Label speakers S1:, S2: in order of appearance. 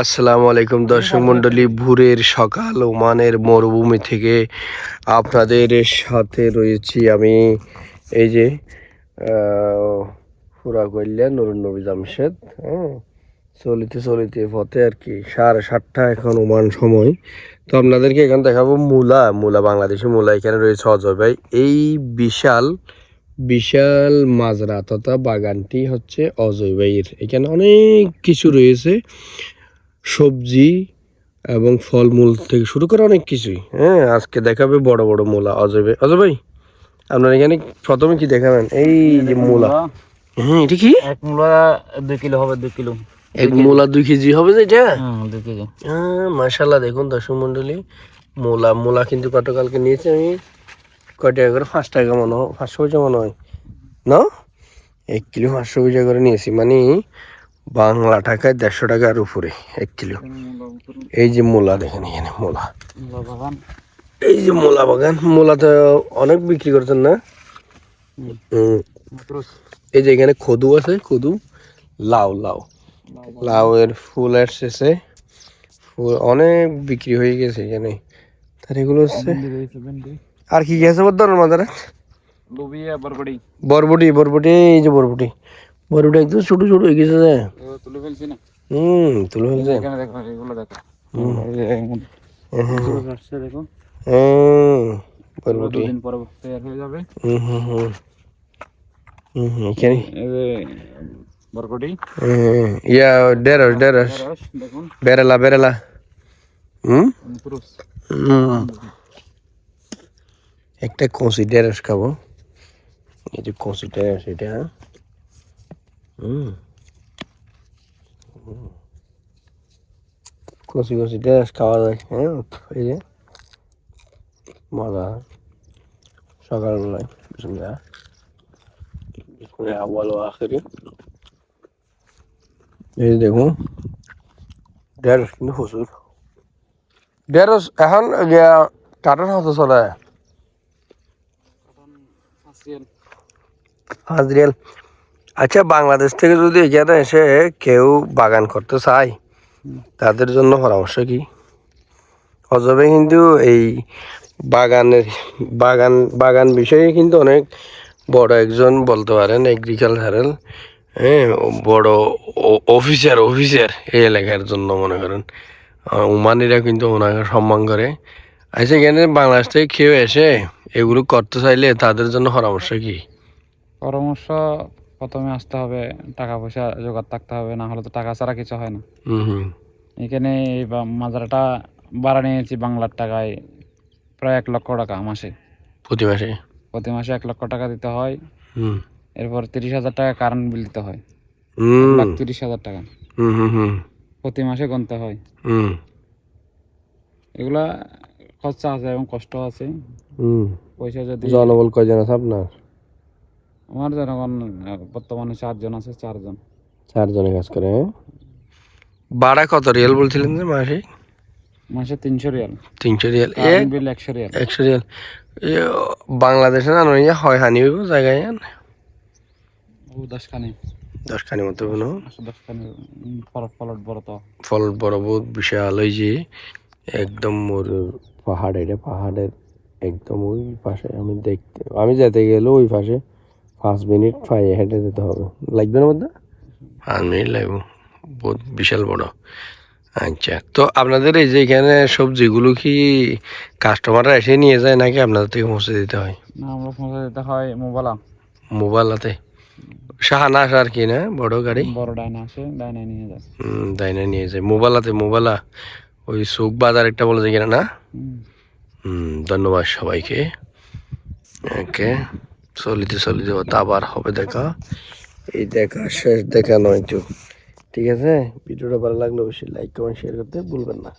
S1: আসসালামু আলাইকুম দর্শক মন্ডলী ভোরের সকাল ওমানের মরুভূমি থেকে আপনাদের সাথে রয়েছি আমি। এই যে পুরা কইলে নুরুন নবী জামশেদ হ্যাঁ? চলিতে চলিতে পথে আর কি, সাড়ে সাতটা এখন ওমান সময়। তো আপনাদেরকে এখানে দেখাবো মূলা মূলা বাংলাদেশি মূলা এখানে রয়েছে অজয় ভাই। এই বিশাল বিশাল মাজরা তথা বাগানটি হচ্ছে অজয় ভাইয়ের এখানে অনেক কিছু রয়েছে। সবজি এবং ফলমূল থেকে শুরু করে অনেক কিছুই। হ্যাঁ আজকে দেখাবে বড় বড় মূলা অজয় ভাই অজয় ভাই আপনার এখানে প্রথমে কি দেখাবেন? এই যে মূলা। হ্যাঁ এটা কি?
S2: এক মূলা দুই কিলো হবে দুই কিলো।
S1: এক মূলা দুই কেজি হবে যে এটা?
S2: দুই কেজি।
S1: হ্যাঁ মাশাল্লাহ দেখুন দর্শক মন্ডলী মূলা মূলা কিন্তু গতকালকে নিয়েছি আমি। কয় টাকা করে? পাঁচ টাকা মনে হয়। পাঁচশো পয়সা মনে হয়। না? এক কিলো পাঁচশো পয়সা করে নিয়েছি। মানে বাংলা টাকায় দেড়শো টাকার উপরে এক কিলো। এই যে মূলা দেখেন এখানে মূলা। এই যে মূলা বাগান মূলা তো অনেক বিক্রি করছেন না? এই যে এখানে কদু আছে কদু লাউ লাউ। লাউয়ের ফুল এসেছে। ফুল অনেক বিক্রি হয়ে গেছে এখানে। তার এগুলো হচ্ছে আর কি আছে বর্ধমান মাদারে
S2: লুবিয়া বরবড়ি
S1: বরবটি বরবটি এই যে বরবটি। বরবটি একদম ছোট ছোট হয়ে গেছে যে।
S2: তুলে ফেলছি না?
S1: হুম তুলে ফেলছে।
S2: এখানে দেখো এগুলো দেখো।
S1: হুম।
S2: ফুল আসছে দেখো।
S1: হুম বরবটি।
S2: পরে তৈরি হয়ে যাবে।
S1: হুম হুম হুম। হুম এখানে।
S2: বরবটি।
S1: ইয়া ঢেঁড়স
S2: দেখুন।
S1: বেরেলা বেরেলা। হুম? হুম। একটা কষি ঢেঁড়স খাব। এই যে কষি ঢেঁড়স এটা। হুম। কষি কষি ঢেঁড়স খাওয়া যায় হ্যাঁ? এই যে মজা। সকালবেলায় বিসমিল্লাহ। বিসমিল্লাহ আউয়াল ওয়া আখিরি এই দেখুন ঢেঁড়স কিন্তু প্রচুর। ঢেঁড়স এখন টাটার হাতে চলে। পাঁচ আচ্ছা বাংলাদেশ থেকে যদি এখানে এসে কেউ বাগান করতে চায় তাদের জন্য পরামর্শ কি? অজবে কিন্তু এই বাগানের বাগান বাগান বিষয়ে কিন্তু অনেক বড় একজন বলতে পারেন এগ্রিকালচারাল হ্যাঁ বড় অফিসার অফিসার এই এলাকার জন্য মনে করেন। উমানিরা কিন্তু ওনাকে সম্মান করে। আচ্ছা এখানে বাংলাদেশ থেকে কেউ এসে এগুলো করতে চাইলে তাদের জন্য পরামর্শ কি?
S2: পরামর্শ প্রথমে আসতে হবে টাকা পয়সা জোগাড় থাকতে হবে না হলে তো টাকা ছাড়া কিছু হয় না। এখানে এই মাজারাটা ভাড়া নিয়েছি বাংলার টাকায় প্রায় এক লক্ষ টাকা মাসে।
S1: প্রতি মাসে?
S2: প্রতি মাসে এক লক্ষ টাকা দিতে হয়।
S1: হুম।
S2: এরপর তিরিশ হাজার টাকা কারেন্ট বিল দিতে হয়। লাখ তিরিশ হাজার টাকা।
S1: হুম হুম হুম।
S2: প্রতি মাসে গুনতে হয়।
S1: হুম।
S2: এগুলা খরচা আছে এবং কষ্ট আছে।
S1: হুম।
S2: পয়সা যদি
S1: জনবল কয়জন আছে আপনার?
S2: আমার জনগণ বর্তমানে চারজন আছে চারজন।
S1: চারজনে কাজ করে হ্যাঁ? ভাড়া কত রিয়াল বলছিলেন যে মাসে?
S2: মাসে তিনশো রিয়াল।
S1: তিনশো রিয়াল।
S2: বিল একশো রিয়াল।
S1: একশো রিয়াল। এ, বাংলাদেশে না নয় হয় হানি হইব জায়গায় আন।
S2: ও দশখানি।
S1: দশখানি মতো কোনো
S2: দশখানি ফলট ফলট বড় তো।
S1: ফল বড় বহুত বিশাল ওই যে একদম ওর পাহাড় এটা পাহাড়ের একদম ওই পাশে আমি দেখতে আমি যেতে গেলে ওই পাশে পাঁচ মিনিট পায়ে হেঁটে যেতে হবে। লাগবে না মধ্যে পাঁচ মিনিট লাগবে। বহুত বিশাল বড়। আচ্ছা তো আপনাদের এই যে এখানে সবজিগুলো কি কাস্টমাররা এসে নিয়ে যায় নাকি আপনাদের থেকে পৌঁছে দিতে হয়?
S2: না আমরা পৌঁছে দিতে হয় মোবাইলা
S1: মোবাইলাতে সাহানা আসা আর কি না? বড় গাড়ি?
S2: বড় ডাইনা আসে ডাইনা নিয়ে যায়।
S1: হুম তাই না নিয়ে যায়। মোবাইলাতে মোবাইলা ওই সুখ বাজার একটা বলে যায় কিনা না?
S2: হুম।
S1: ধন্যবাদ সবাইকে। ওকে চলিতে চলিতে আবার হবে দেখা। এই দেখা, শেষ দেখা নয় তো। ঠিক আছে? ভিডিওটা ভালো লাগলে অবশ্যই লাইক কমেন্ট শেয়ার করতে ভুলবেন না।